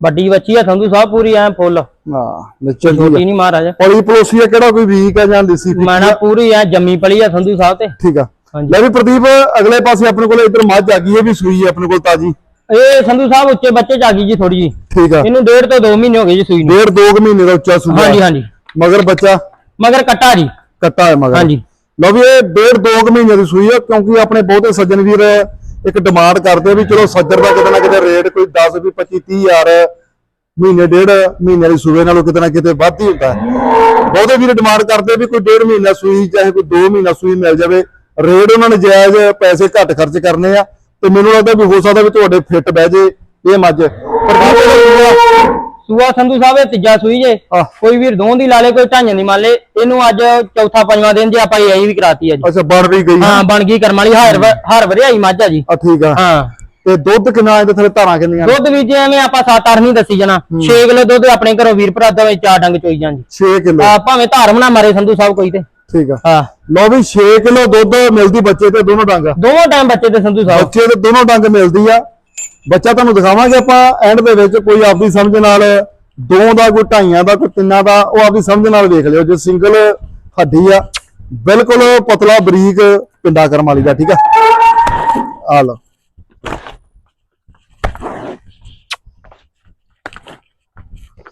ਵੱਡੀ ਬੱਚੀ ਆ ਸੰਧੂ ਸਾਹਿਬ ਪੂਰੀ ਐ ਫੁੱਲ। ਹਾਂ ਨਿਚਲ ਛੋਟੀ ਨਹੀਂ ਮਹਾਰਾਜ। ਪੋਲੀ ਪਲੋਸੀ ਆ ਕਿਹੜਾ ਕੋਈ ਵੀਕ ਆ ਜਾਂ ਦੇਸੀ ਮੈਂ ਨਾ ਪੂਰੀ ਐ ਜੰਮੀ ਪਲੀ ਆ ਸੰਧੂ ਸਾਹਿਬ ਤੇ। ਠੀਕ ਆ। ਲੈ ਵੀ ਪ੍ਰਦੀਪ ਅਗਲੇ ਪਾਸੇ ਆਪਣੇ ਕੋਲ ਇੱਧਰ ਮੱਝ ਆ ਗਈ ਹੈ ਵੀ ਸੂਈ ਹੈ ਆਪਣੇ ਕੋਲ ਤਾਜੀ। ਇਹ ਸੰਧੂ ਸਾਹਿਬ ਉੱਚੇ ਬੱਚੇ ਚ ਆ ਗਈ ਜੀ ਥੋੜੀ ਜੀ ਠੀਕ ਆ। ਇਹਨੂੰ ਡੇਢ ਤੋਂ 2 ਮਹੀਨੇ ਹੋ ਗਏ ਜੀ ਸੂਈ ਨੂੰ। ਡੇਢ ਦੋ ਕੁ ਮਹੀਨੇ ਦਾ ਉੱਚਾ ਸੂਆ ਹਾਂਜੀ ਹਾਂਜੀ। ਮਗਰ ਬੱਚਾ? ਮਗਰ ਕੱਟਾ ਜੀ। ਕੱਟਾ ਹੈ ਮਗਰ। ਹਾਂਜੀ। ਲਓ ਵੀ ਇਹ ਡੇਢ ਦੋ ਕੁ ਮਹੀਨੇ ਦੀ ਸੂਈ ਆ ਕਿਉਂਕਿ ਆਪਣੇ ਬਹੁਤੇ ਸੱਜਣ ਵੀਰ ਇੱਕ ਡਿਮਾਂਡ ਕਰਦੇ ਵੀ ਚਲੋ ਸੱਜਰ ਦਾ ਕਿਤੇ ਨਾ ਕਿਤੇ ਰੇਟ ਕੋਈ 10 ਵੀ 25 30 ਹਜ਼ਾਰ ਮਹੀਨੇ ਡੇਢ ਮਹੀਨੇ ਦੀ ਸੂਏ ਨਾਲੋਂ ਕਿਤੇ ਨਾ ਕਿਤੇ ਵੱਧ ਹੀ ਹੁੰਦਾ। ਬਹੁਤੇ ਵੀਰ ਡਿਮਾਂਡ ਕਰਦੇ ਵੀ ਕੋਈ ਡੇਢ ਮਹੀਨਾ ਸੂਈ ਚਾਹੇ ਕੋਈ 2 ਮਹੀਨਾ ਸੂਈ ਮਿਲ ਜਾਵੇ। ਰੇਟ ਉਹਨਾਂ ਨੇ ਜਾਇਜ਼ ਪੈਸੇ ਘੱਟ ਖਰਚ ਕਰਨੇ ਆ। ਤੇ ਮੈਨੂੰ ਲੱਗਦਾ ਵੀ ਹੋ ਸਕਦਾ ਵੀ ਤੁਹਾਡੇ ਫਿੱਟ ਬਹਿ ਜੇ ਇਹ ਮੱਝ। ਪਰ ਸੂਆ ਸੰਧੂ ਸਾਹਿਬ ਇਹ ਤੀਜਾ ਸੂਈ ਜੇ। ਆਹ। ਕੋਈ ਵੀਰ ਦੋਂ ਦੀ ਲਾ ਲੇ ਕੋਈ ਢਾਈਆਂ ਦੀ ਮੰਨ ਲੇ। ਇਹਨੂੰ ਅੱਜ ਚੌਥਾ ਪੰਜਵਾਂ ਦਿਨ ਜੇ ਆਪਾਂ ਇਹ ਵੀ ਕਰਾਤੀ ਆ ਜੀ। ਅੱਛਾ ਬਣ ਵੀ ਗਈ। ਹਾਂ ਬਣ ਗਈ ਕਰਮ ਵਾਲੀ ਹਰ ਵ- ਹਰ ਵਰਿਆਈ ਮੱਝ ਆ ਜੀ। ਆ ਠੀਕ ਆ। ਹਾਂ। ਤੇ ਦੁੱਧ ਕਿੰਨਾ ਇਹਦੇ ਥੱਲੇ ਧਾਰਾਂ ਕਿੰਨੀਆਂ ਨੇ? ਦੁੱਧ ਵੀ ਜੇ ਐਵੇਂ ਆਪਾਂ 7-8 ਨਹੀਂ ਦੱਸੀ ਜਾਣਾ। 6 ਕਿਲੋ ਦੁੱਧ ਆਪਣੇ ਘਰੋਂ ਵੀਰ ਭਰਾ ਦਾ ਚਾਰ ਡੰਗ ਚੋਈ ਜਾਣ ਜੀ। 6 ਕਿਲੋ। ਆ ਭਾਵੇਂ ਧਾਰਮ ਨਾ ਮਾਰੇ ਸੰਧੂ ਸਾਹਿਬ ਕੋਈ ਤੇ। ਠੀਕ ਆ। ਹਾਂ। ਲਓ ਵੀ 6 ਕਿਲੋ ਦੁੱਧ ਮਿਲਦੀ ਬੱਚੇ ਤੇ ਦੋਨੋਂ ਡੰਗ। ਦੋਵਾਂ ਟਾਈਮ ਬੱਚੇ ਤੇ ਸੰਧੂ ਸਾਹਿਬ। ਬੱਚੇ ਤੇ ਦੋਨੋਂ ਡੰਗ ਮਿਲਦੀ ਆ। ਬੱਚਾ ਤੁਹਾਨੂੰ ਦਿਖਾਵਾਂਗੇ ਆਪਾਂ ਐਂਡ ਦੇ ਵਿੱਚ ਕੋਈ ਆਪਦੀ ਸਮਝ ਨਾਲ ਦੋ ਦਾ ਕੋਈ ਢਾਈਆਂ ਦਾ ਕੋਈ ਤਿੰਨਾਂ ਦਾ ਉਹ ਆਪਦੀ ਸਮਝ ਨਾਲ ਵੇਖ ਲਿਓ ਜੇ ਸਿੰਗਲ ਹੱਡੀ ਆ। ਬਿਲਕੁਲ ਪਤਲਾ ਬਰੀਕ ਪਿੰਡਾ ਕਰਮ ਵਾਲੀ ਦਾ ਠੀਕ ਆ। ਆ ਲਓ।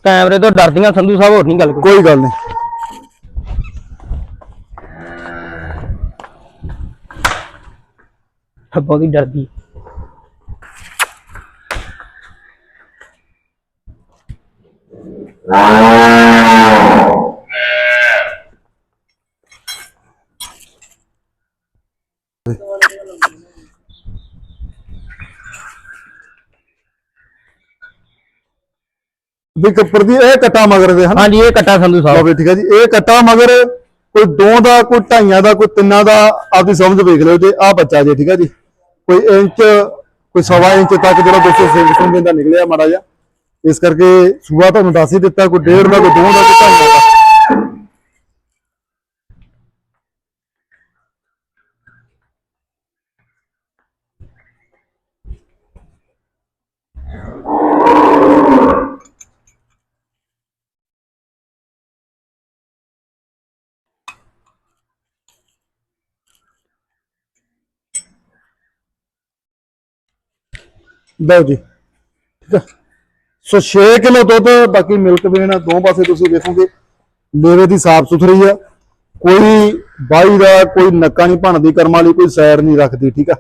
ਕੈਮਰੇ ਤੋਂ ਡਰਦੀਆਂ ਸੰਧੂ ਸਾਹਿਬ ਹੋਰ ਨਹੀਂ ਗੱਲ ਕੋਈ ਗੱਲ ਨਹੀਂ। ਬਹੁਤੀ ਡਰਦੀ ਵੀ ਕੱਪੜ ਦੀ ਇਹ ਕੱਟਾ ਮਗਰ ਦੇ ਹਨ। ਹਾਂਜੀ ਇਹ ਕੱਟਾ ਸੰਧੂ ਸਾਹਿਬ। ਲਓ ਠੀਕ ਹੈ ਜੀ ਇਹ ਕੱਟਾ ਮਗਰ ਕੋਈ ਦੋ ਦਾ ਕੋਈ ਢਾਈਆਂ ਦਾ ਕੋਈ ਤਿੰਨਾਂ ਦਾ ਆਪਦੀ ਸਮਝ ਵੇਖ ਲਿਓ ਜੇ ਆ ਬੱਚਾ ਜੇ ਠੀਕ ਹੈ ਜੀ। ਕੋਈ ਇੰਚ, ਕੋਈ ਸਵਾ ਇੰਚ ਤੱਕ ਜਿਹੜਾ ਦੋਸਤੋ ਸਿੰਘ ਸਿੰਘ ਦਾ ਨਿਕਲਿਆ ਮਾੜਾ ਜਿਹਾ। ਇਸ ਕਰਕੇ ਸੂਆ ਤੁਹਾਨੂੰ ਦੱਸ ਹੀ ਦਿੱਤਾ, ਕੋਈ ਡੇਢ ਦਾ ਕੋਈ ਦੋ ਦਾ ਕੋਈ ਢਾਈਆਂ ਦਾ ਲਓ ਜੀ। ਠੀਕ ਆ। ਸੋ 6 ਕਿਲੋ ਦੁੱਧ ਬਾਕੀ ਮਿਲਕ ਵੇਨ ਦੋ ਪਾਸੇ ਤੁਸੀਂ ਦੇਖੋਗੇ ਲੇਵੇ ਦੀ ਸਾਫ਼ ਸੁਥਰੀ ਆ। ਕੋਈ ਬਾਈ ਦਾ ਕੋਈ ਨੱਕਾ ਨਹੀਂ ਭਣਦੀ ਕਰਮ ਵਾਲੀ ਕੋਈ ਸੈਰ ਨਹੀਂ ਰੱਖਦੀ ਠੀਕ ਆ।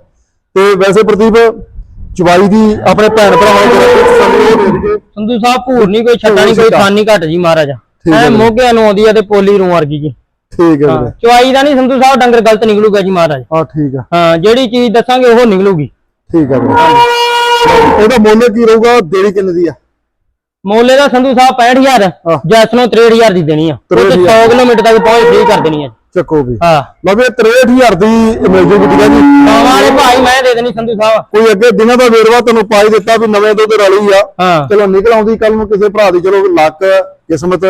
ਤੇ ਵੈਸੇ ਪ੍ਰਦੀਪ ਚਵਾਈ ਦੀ ਆਪਣੇ ਭੈਣ ਭਰਾਵਾਂ ਨੂੰ ਦੇ ਸੰਧੂ ਸਾਹਿਬ ਭੂਰ ਨਹੀਂ ਕੋਈ ਛੱਟਾ ਨਹੀਂ ਕੋਈ ਖਾਨ ਘਟ ਜੀ ਮਹਾਰਾਜਾ। ਹੈ ਐ। ਮੋਗਿਆਂ ਨੂੰ ਆਉਂਦੀ ਆ ਤੇ ਪੋਲੀ ਰੂ ਵਰਗੀ ਜੀ। ਠੀਕ ਹੈ ਹਾਂ ਵੀਰੇ। ਚੁਆਈ ਦਾ ਨਹੀਂ ਸੰਧੂ ਸਾਹਿਬ ਡੰਗਰ ਗਲਤ ਨਿਕਲੂਗਾ ਜੀ ਮਹਾਰਾਜ। ਆ ਠੀਕ ਆ। ਹਾਂ ਜਿਹੜੀ ਚੀਜ਼ ਦੱਸਾਂਗੇ ਉਹ ਨਿਕਲੂਗੀ। ਠੀਕ ਆ ਵੀਰੇ। ਇਹਦਾ ਮੁੱਲ ਕੀ ਰਹੂਗਾ? ਦੇਣੀ ਕਿੰਨੇ ਦੀ ਆ? ਮੋਲੇ ਦਾ ਸੰਧੂ ਸਾਹਿਬ 65000 ਹਾਂ। ਜੈਸ ਨੂੰ 63000 ਦੀ ਦੇਣੀ ਆ। ਉਹ ਤੇ 100 63,000 ਕਿਲੋਮੀਟਰ ਤੱਕ ਪਹੁੰਚ ਫ੍ਰੀ ਕਰ ਦੇਣੀ ਆ। ਚੱਕੋ ਵੀ। ਹਾਂ। ਲਓ ਵੀ ਇਹ 63000 ਦੀ ਮਿਲ ਜੂਗੀ ਠੀਕ ਆ ਜੀ। ਵਾਲੇ ਭਾਈ ਮੈਂ ਦੇ ਦੇਣੀ ਸੰਧੂ ਸਾਹਿਬ। ਕੋਈ ਅੱਗੇ ਦਿਨਾਂ ਦਾ ਵੇਰਵਾ ਤੁਹਾਨੂੰ ਪਾਈ ਦਿੱਤਾ ਵੀ ਨਵੇਂ ਦੁੱਧ ਰਲੀ ਆ ਚਲੋ ਨਿਕਲ ਆਉਂਦੀ ਕੱਲ ਨੂੰ ਕਿਸੇ ਭਰਾ ਦੀ ਚਲੋ ਲੱਕ ਕਿਸਮਤ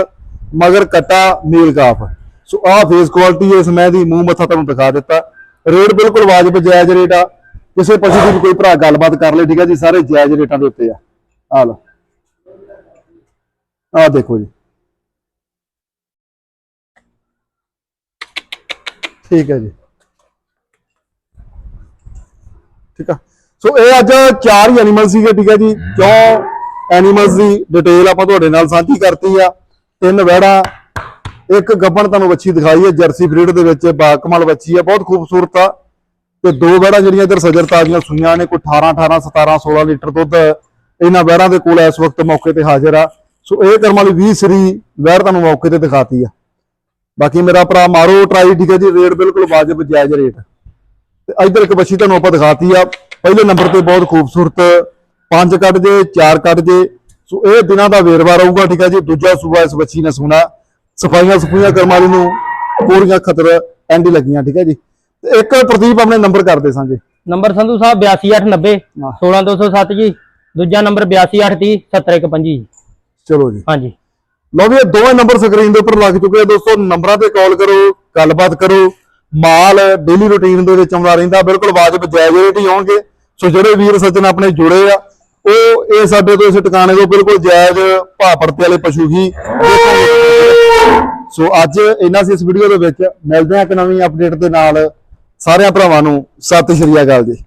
ਮਗਰ ਕਟਾ ਮੇਲ ਕਾਫ। ਸੋ ਆਹ ਫੇਸ ਕੁਆਲਿਟੀ ਇਸ ਮੈਂ ਦੀ ਮੂੰਹ ਮੱਥਾ ਤੁਹਾਨੂੰ ਦਿਖਾ ਦਿੱਤਾ। ਰੇਟ ਬਿਲਕੁਲ ਵਾਜਬ ਜਾਇਜ਼ ਰੇਟ ਆ। ਕਿਸੇ ਪਸ਼ੂ ਦੀ ਵੀ ਕੋਈ ਭਰਾ ਗੱਲਬਾਤ ਕਰ ਲੇ ਠੀਕ ਆ ਜੀ ਸਾਰੇ ਜਾਇਜ਼ ਰੇਟਾਂ ਦੇ ਉੱਤੇ ਆ। ਆ ਲਓ। ਆ ਦੇਖੋ ਜੀ। ਠੀਕ ਹੈ ਜੀ। ਠੀਕ ਆ। ਸੋ ਇਹ ਅੱਜ ਚਾਰ ਹੀ ਐਨੀਮਲ ਸੀਗੇ ਠੀਕ ਹੈ ਜੀ। ਕਿਉਂ ਐਨੀਮਲਸ ਦੀ ਡਿਟੇਲ ਆਪਾਂ ਤੁਹਾਡੇ ਨਾਲ ਸਾਂਝੀ ਕਰਤੀ ਆ। ਤਿੰਨ ਵਹਿੜਾ ਇੱਕ ਗੱਬਣ ਤੁਹਾਨੂੰ ਵੱਛੀ ਦਿਖਾਈ ਹੈ ਜਰਸੀ ਬਰੀਡ ਦੇ ਵਿੱਚ ਬਾਕਮਾਲ ਵੱਛੀ ਆ ਬਹੁਤ ਖੂਬਸੂਰਤ ਆ। ਤੇ ਦੋ ਵਹਿੜਾ ਜਿਹੜੀਆਂ ਇਧਰ ਸਜਰਤਾ ਦੀਆਂ ਸੂਈਆਂ ਨੇ, ਕੋਈ 18 18 17 16 ਲੀਟਰ ਦੁੱਧ ਇਹਨਾਂ ਵਹਿੜਾਂ ਦੇ ਕੋਲ ਇਸ ਵਕਤ ਮੌਕੇ ਤੇ ਹਾਜ਼ਰ ਆ। ਸੋ ਇਹ ਕਰਮ ਵਾਲੀ 20 ਸਰੀ ਵਹਿੜ ਤੁਹਾਨੂੰ ਮੌਕੇ ਤੇ ਦਿਖਾਤੀ ਆ। ਬਾਕੀ ਮੇਰਾ ਭਰਾ ਮਾਰੋ ਟਰਾਈ, ਠੀਕ ਹੈ ਜੀ? ਰੇਟ ਬਿਲਕੁਲ ਵਾਜਬ, ਜਾਇਜ਼ ਰੇਟ। ਤੇ ਇਧਰ ਇੱਕ ਬੱਚੀ ਤੁਹਾਨੂੰ ਆਪਾਂ ਦਿਖਾਤੀ ਆ। ਪਹਿਲੇ ਨੰਬਰ ਤੇ ਬਹੁਤ ਖੂਬਸੂਰਤ, ਪੰਜ ਕੱਟ ਜੇ, ਚਾਰ ਕੱਟ ਜੇ। ਸੋ ਇਹ ਦਿਨਾਂ ਦਾ ਵੇਰਵਾ ਰਹੂਗਾ, ਠੀਕ ਹੈ ਜੀ? ਦੂਜਾ ਸੂਬਾ ਇਸ ਬੱਚੀ ਨੇ ਸੁਣਾ। ਸਫਾਈਆਂ ਸਫੂਈਆਂ ਕਰਮਾਲੀ ਨੂੰ ਪੂਰੀਆਂ ਖਤਰ ਐਂਡੀ ਲੱਗੀਆਂ, ਠੀਕ ਹੈ ਜੀ? ਇੱਕ ਪ੍ਰਦੀਪ ਆਪਣੇ ਨੰਬਰ ਕਰ ਦੇ ਸਾਂਗੇ। ਨੰਬਰ ਸੰਧੂ ਸਾਹਿਬ 8290 ਹਾਂ। 16207 ਜੀ ਦੂਜਾ ਨੰਬਰ 8280 70125 ਜੀ। ਚਲੋ ਜੀ। ਹਾਂਜੀ। ਲਓ ਵੀ ਇਹ ਦੋਵੇਂ ਨੰਬਰ ਸਕਰੀਨ ਦੇ ਉੱਪਰ ਲੱਗ ਚੁੱਕੇ ਆ ਦੋਸਤੋ ਨੰਬਰਾਂ ਤੇ ਕਾਲ ਕਰੋ ਗੱਲਬਾਤ ਕਰੋ ਮਾਲ ਡੇਲੀ ਰੁਟੀਨ ਦੇ ਵਿੱਚ ਆਉਂਦਾ ਰਹਿੰਦਾ ਬਿਲਕੁਲ ਵਾਜਬ ਜਾਇਜ਼ ਰੇਟ ਹੀ ਆਉਣਗੇ। ਸੋ ਜਿਹੜੇ ਵੀਰ ਸੱਜਣ ਆਪਣੇ ਜੁੜੇ ਆ ਉਹ ਇਹ ਸਾਡੇ ਤੋਂ ਇਸ ਟਿਕਾਣੇ ਤੋਂ ਬਿਲਕੁਲ ਜਾਇਜ਼ ਭਾਅ ਪੜਤੇ ਵਾਲੇ ਪਸ਼ੂ ਹੀ। ਸੋ ਅੱਜ ਇਹਨਾਂ ਸੀ ਇਸ ਵੀਡੀਓ ਦੇ ਵਿੱਚ ਮਿਲਦੇ ਆ ਇੱਕ ਨਵੀਂ ਅਪਡੇਟ ਦੇ ਨਾਲ। ਸਾਰਿਆਂ ਭਰਾਵਾਂ ਨੂੰ ਸਤਿ ਸ਼੍ਰੀ ਅਕਾਲ ਜੀ।